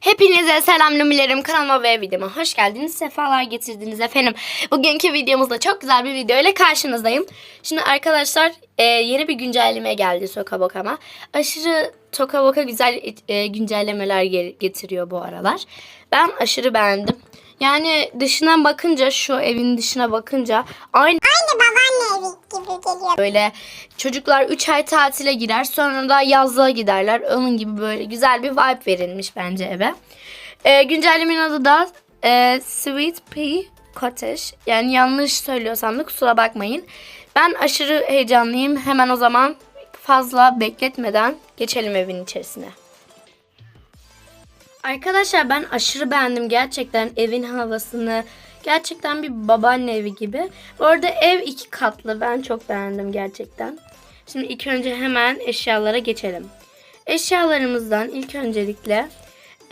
Hepinize selam numilerim kanalıma ve videoma hoş geldiniz. Sefalar getirdiniz efendim. Bugünkü videomuzda çok güzel bir video ile karşınızdayım. Şimdi arkadaşlar e, yeni bir güncelleme geldi Sokaboka'ma. Aşırı Tokaboka güzel e, güncellemeler ge- getiriyor bu aralar. Ben aşırı beğendim. Yani dışından bakınca şu evin dışına bakınca aynı Aynı babaanne evi gibi geliyor. Böyle çocuklar 3 ay tatile gider sonra da yazlığa giderler. Onun gibi böyle güzel bir vibe verilmiş bence eve. Ee, güncellemenin adı da e, Sweet Pea Cottage. Yani yanlış söylüyorsam da kusura bakmayın. Ben aşırı heyecanlıyım. Hemen o zaman fazla bekletmeden geçelim evin içerisine. Arkadaşlar ben aşırı beğendim gerçekten evin havasını. Gerçekten bir babaanne evi gibi. Bu arada ev iki katlı. Ben çok beğendim gerçekten. Şimdi ilk önce hemen eşyalara geçelim. Eşyalarımızdan ilk öncelikle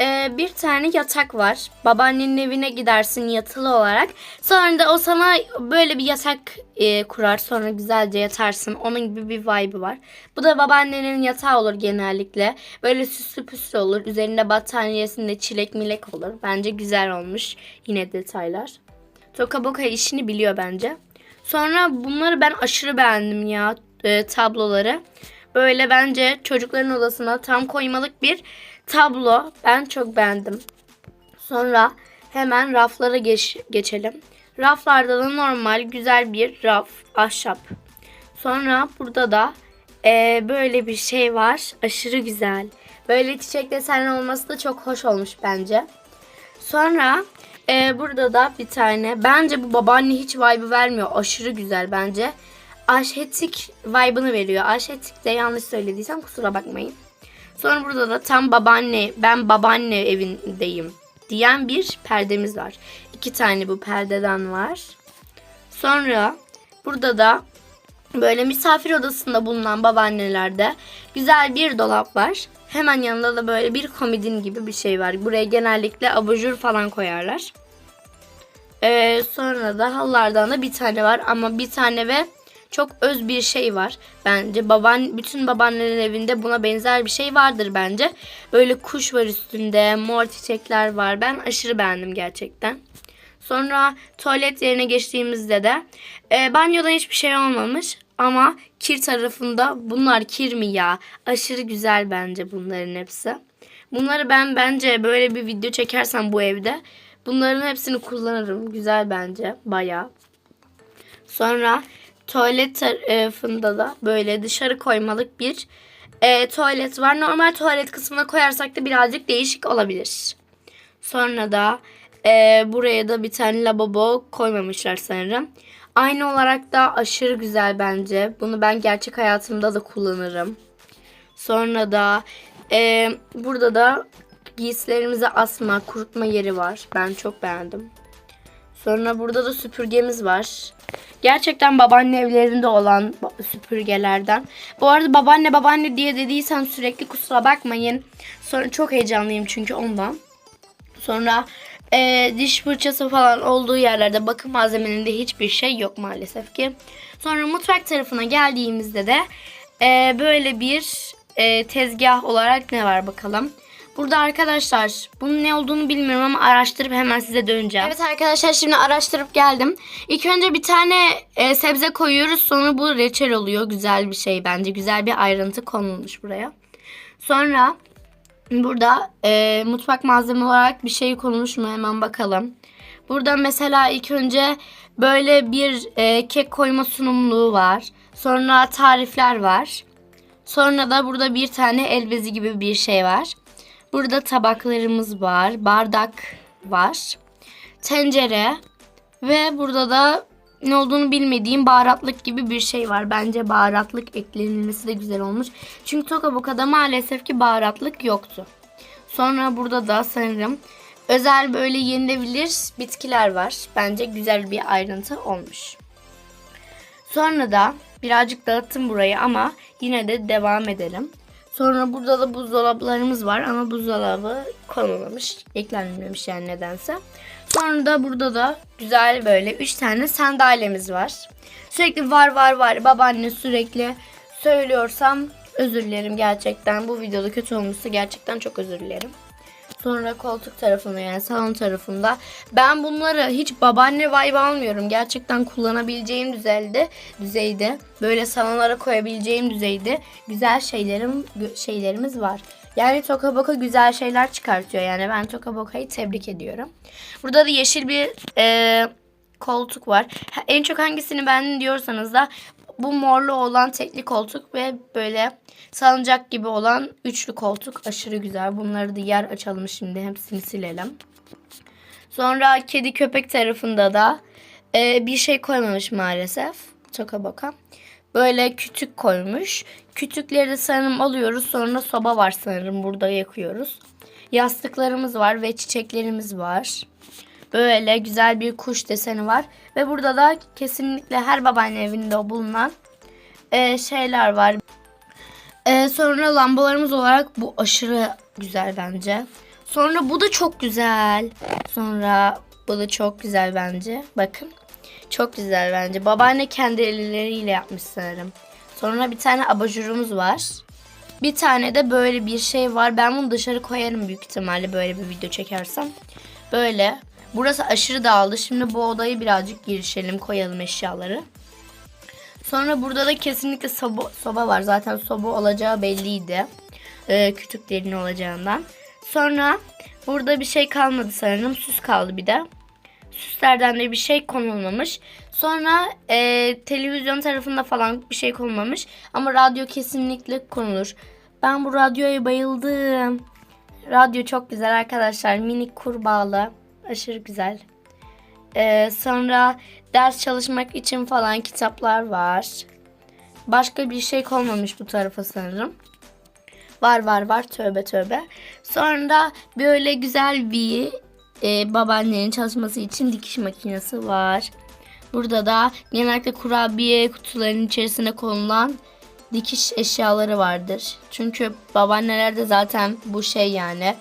e, bir tane yatak var. Babaannenin evine gidersin yatılı olarak. Sonra da o sana böyle bir yatak e, kurar. Sonra güzelce yatarsın. Onun gibi bir vibe'ı var. Bu da babaannenin yatağı olur genellikle. Böyle süslü püslü olur. Üzerinde battaniyesinde çilek milek olur. Bence güzel olmuş. Yine detaylar. Toka Boka işini biliyor bence. Sonra bunları ben aşırı beğendim ya e, tabloları. Böyle bence çocukların odasına tam koymalık bir tablo. Ben çok beğendim. Sonra hemen raflara geç, geçelim. Raflarda da normal güzel bir raf, ahşap. Sonra burada da e, böyle bir şey var. Aşırı güzel. Böyle çiçek desenli olması da çok hoş olmuş bence. Sonra e, burada da bir tane. Bence bu babaanne hiç vibe vermiyor. Aşırı güzel bence. Aşetik vibe'ını veriyor. Aşetik de yanlış söylediysem kusura bakmayın. Sonra burada da tam babaanne, ben babaanne evindeyim diyen bir perdemiz var. İki tane bu perdeden var. Sonra burada da böyle misafir odasında bulunan babaannelerde güzel bir dolap var. Hemen yanında da böyle bir komodin gibi bir şey var. Buraya genellikle abajur falan koyarlar. Ee, sonra da halılardan da bir tane var ama bir tane ve çok öz bir şey var. Bence baban bütün babaannenin evinde buna benzer bir şey vardır bence. Böyle kuş var üstünde, mor çiçekler var. Ben aşırı beğendim gerçekten. Sonra tuvalet yerine geçtiğimizde de e, banyodan hiçbir şey olmamış ama kir tarafında bunlar kir mi ya? Aşırı güzel bence bunların hepsi. Bunları ben bence böyle bir video çekersem bu evde bunların hepsini kullanırım. Güzel bence bayağı. Sonra tuvalet tarafında da böyle dışarı koymalık bir e, tuvalet var. Normal tuvalet kısmına koyarsak da birazcık değişik olabilir. Sonra da e, buraya da bir tane lavabo koymamışlar sanırım. Aynı olarak da aşırı güzel bence. Bunu ben gerçek hayatımda da kullanırım. Sonra da e, burada da giysilerimizi asma, kurutma yeri var. Ben çok beğendim. Sonra burada da süpürgemiz var. Gerçekten babaanne evlerinde olan süpürgelerden. Bu arada babaanne babaanne diye dediysem sürekli kusura bakmayın. Sonra çok heyecanlıyım çünkü ondan. Sonra e, diş fırçası falan olduğu yerlerde bakım malzemelerinde hiçbir şey yok maalesef ki. Sonra mutfak tarafına geldiğimizde de e, böyle bir e, tezgah olarak ne var bakalım. Burada arkadaşlar bunun ne olduğunu bilmiyorum ama araştırıp hemen size döneceğim. Evet arkadaşlar şimdi araştırıp geldim. İlk önce bir tane e, sebze koyuyoruz sonra bu reçel oluyor. Güzel bir şey bence. Güzel bir ayrıntı konulmuş buraya. Sonra burada e, mutfak malzeme olarak bir şey konulmuş mu hemen bakalım. Burada mesela ilk önce böyle bir e, kek koyma sunumluğu var. Sonra tarifler var. Sonra da burada bir tane el bezi gibi bir şey var. Burada tabaklarımız var, bardak var, tencere ve burada da ne olduğunu bilmediğim baharatlık gibi bir şey var. Bence baharatlık eklenilmesi de güzel olmuş. Çünkü Tokaboka'da maalesef ki baharatlık yoktu. Sonra burada da sanırım özel böyle yenilebilir bitkiler var. Bence güzel bir ayrıntı olmuş. Sonra da birazcık dağıttım burayı ama yine de devam edelim. Sonra burada da buzdolaplarımız var ama buzdolabı konulmamış, eklenmemiş yani nedense. Sonra da burada da güzel böyle 3 tane sandalyemiz var. Sürekli var var var babaanne sürekli söylüyorsam özür dilerim gerçekten. Bu videoda kötü olmuşsa gerçekten çok özür dilerim. Sonra koltuk tarafında yani salon tarafında. Ben bunları hiç babaanne vibe almıyorum. Gerçekten kullanabileceğim düzeyde, düzeyde. Böyle salonlara koyabileceğim düzeyde güzel şeylerim şeylerimiz var. Yani Toka Boka güzel şeyler çıkartıyor. Yani ben Toka Boka'yı tebrik ediyorum. Burada da yeşil bir e, koltuk var. En çok hangisini beğendin diyorsanız da bu morlu olan tekli koltuk ve böyle salıncak gibi olan üçlü koltuk aşırı güzel. Bunları da yer açalım şimdi hepsini silelim. Sonra kedi köpek tarafında da e, bir şey koymamış maalesef. Toka boka. Böyle kütük koymuş. Kütükleri de sanırım alıyoruz. Sonra soba var sanırım burada yakıyoruz. Yastıklarımız var ve çiçeklerimiz var. Böyle güzel bir kuş deseni var. Ve burada da kesinlikle her babaanne evinde bulunan e, şeyler var. E, sonra lambalarımız olarak bu aşırı güzel bence. Sonra bu da çok güzel. Sonra bu da çok güzel bence. Bakın. Çok güzel bence. Babaanne kendi elleriyle yapmış sanırım. Sonra bir tane abajurumuz var. Bir tane de böyle bir şey var. Ben bunu dışarı koyarım büyük ihtimalle böyle bir video çekersem. Böyle. Burası aşırı dağıldı. Şimdi bu odayı birazcık girişelim. Koyalım eşyaları. Sonra burada da kesinlikle soba, soba var. Zaten soba olacağı belliydi. Ee, kütüklerin olacağından. Sonra burada bir şey kalmadı sanırım. Süs kaldı bir de. Süslerden de bir şey konulmamış. Sonra e, televizyon tarafında falan bir şey konulmamış. Ama radyo kesinlikle konulur. Ben bu radyoya bayıldım. Radyo çok güzel arkadaşlar. Minik kurbağalı. Aşırı güzel. Ee, sonra ders çalışmak için falan kitaplar var. Başka bir şey konmamış bu tarafa sanırım. Var var var tövbe tövbe. Sonra böyle güzel bir e, babaannenin çalışması için dikiş makinesi var. Burada da genellikle kurabiye kutularının içerisine konulan dikiş eşyaları vardır. Çünkü babaannelerde zaten bu şey yani.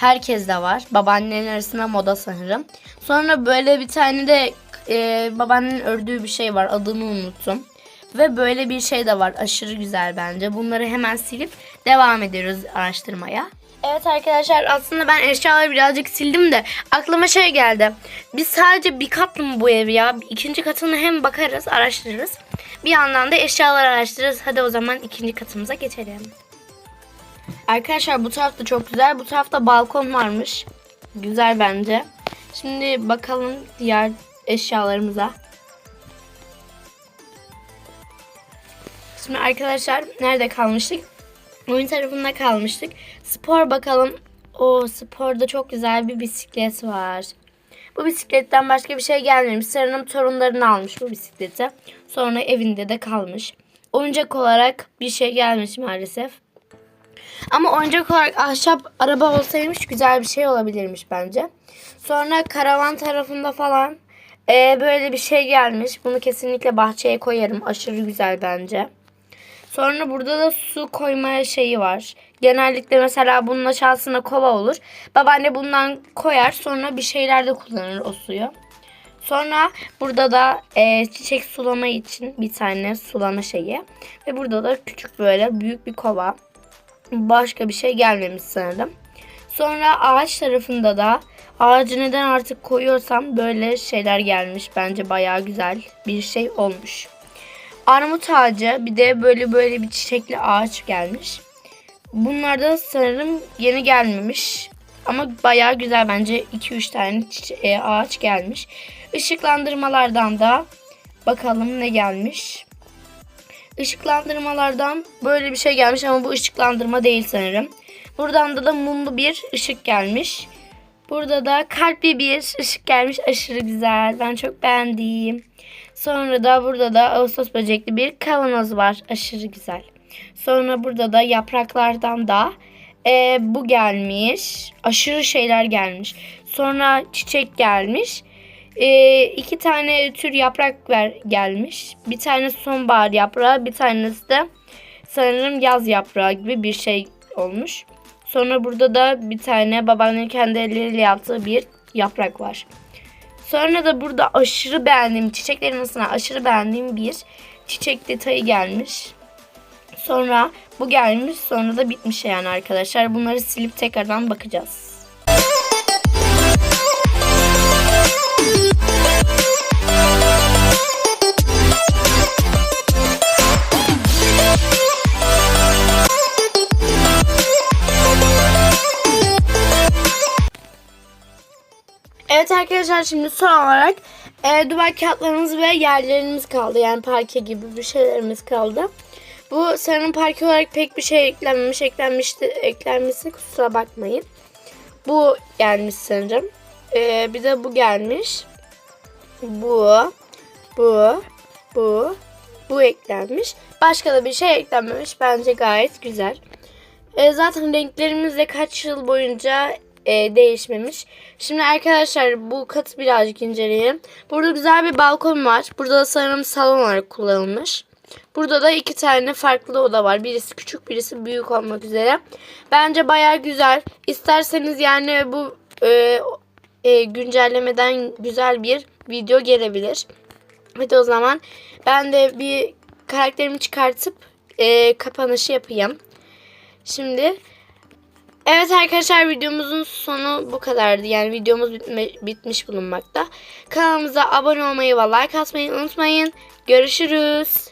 Herkes de var. Babaannenin arasında moda sanırım. Sonra böyle bir tane de e, babaannenin ördüğü bir şey var. Adını unuttum. Ve böyle bir şey de var. Aşırı güzel bence. Bunları hemen silip devam ediyoruz araştırmaya. Evet arkadaşlar aslında ben eşyaları birazcık sildim de aklıma şey geldi. Biz sadece bir katlı mı bu ev ya? İkinci katını hem bakarız araştırırız. Bir yandan da eşyaları araştırırız. Hadi o zaman ikinci katımıza geçelim. Arkadaşlar bu tarafta çok güzel. Bu tarafta balkon varmış. Güzel bence. Şimdi bakalım diğer eşyalarımıza. Şimdi arkadaşlar nerede kalmıştık? Oyun tarafında kalmıştık. Spor bakalım. O sporda çok güzel bir bisiklet var. Bu bisikletten başka bir şey gelmemiş. Sarı'nın torunlarını almış bu bisikleti. Sonra evinde de kalmış. Oyuncak olarak bir şey gelmiş maalesef. Ama oyuncak olarak ahşap araba olsaymış güzel bir şey olabilirmiş bence. Sonra karavan tarafında falan e, böyle bir şey gelmiş. Bunu kesinlikle bahçeye koyarım. Aşırı güzel bence. Sonra burada da su koyma şeyi var. Genellikle mesela bunun aşağısına kova olur. Babaanne bundan koyar sonra bir şeylerde kullanır o suyu. Sonra burada da e, çiçek sulama için bir tane sulama şeyi. Ve burada da küçük böyle büyük bir kova. Başka bir şey gelmemiş sanırım. Sonra ağaç tarafında da ağacı neden artık koyuyorsam böyle şeyler gelmiş. Bence bayağı güzel bir şey olmuş. Armut ağacı bir de böyle böyle bir çiçekli ağaç gelmiş. Bunlar da sanırım yeni gelmemiş. Ama bayağı güzel bence 2-3 tane e, ağaç gelmiş. Işıklandırmalardan da bakalım ne gelmiş. Işıklandırmalardan böyle bir şey gelmiş ama bu ışıklandırma değil sanırım. Buradan da da mumlu bir ışık gelmiş. Burada da kalpli bir ışık gelmiş. Aşırı güzel. Ben çok beğendim. Sonra da burada da Ağustos böcekli bir kavanoz var. Aşırı güzel. Sonra burada da yapraklardan da e, bu gelmiş. Aşırı şeyler gelmiş. Sonra çiçek gelmiş. E, iki tane tür yaprak ver, gelmiş. Bir tane sonbahar yaprağı, bir tanesi de sanırım yaz yaprağı gibi bir şey olmuş. Sonra burada da bir tane babaannemin kendi elleriyle yaptığı bir yaprak var. Sonra da burada aşırı beğendiğim çiçeklerin arasına aşırı beğendiğim bir çiçek detayı gelmiş. Sonra bu gelmiş sonra da bitmiş yani arkadaşlar. Bunları silip tekrardan bakacağız. Arkadaşlar şimdi son olarak e, duvar kağıtlarımız ve yerlerimiz kaldı. Yani parke gibi bir şeylerimiz kaldı. Bu sanırım parke olarak pek bir şey eklenmemiş. Eklenmişti, eklenmişse kusura bakmayın. Bu gelmiş sanırım. E, bir de bu gelmiş. Bu, bu, bu, bu eklenmiş. Başka da bir şey eklenmemiş. Bence gayet güzel. E, zaten renklerimiz de kaç yıl boyunca e, değişmemiş. Şimdi arkadaşlar bu katı birazcık inceleyelim. Burada güzel bir balkon var. Burada da sanırım salon olarak kullanılmış. Burada da iki tane farklı oda var. Birisi küçük birisi büyük olmak üzere. Bence baya güzel. İsterseniz yani bu e, e, güncellemeden güzel bir video gelebilir. Hadi o zaman ben de bir karakterimi çıkartıp e, kapanışı yapayım. Şimdi evet arkadaşlar videomuzun sonu bu kadardı. Yani videomuz bitme- bitmiş bulunmakta. Kanalımıza abone olmayı ve like atmayı unutmayın. Görüşürüz.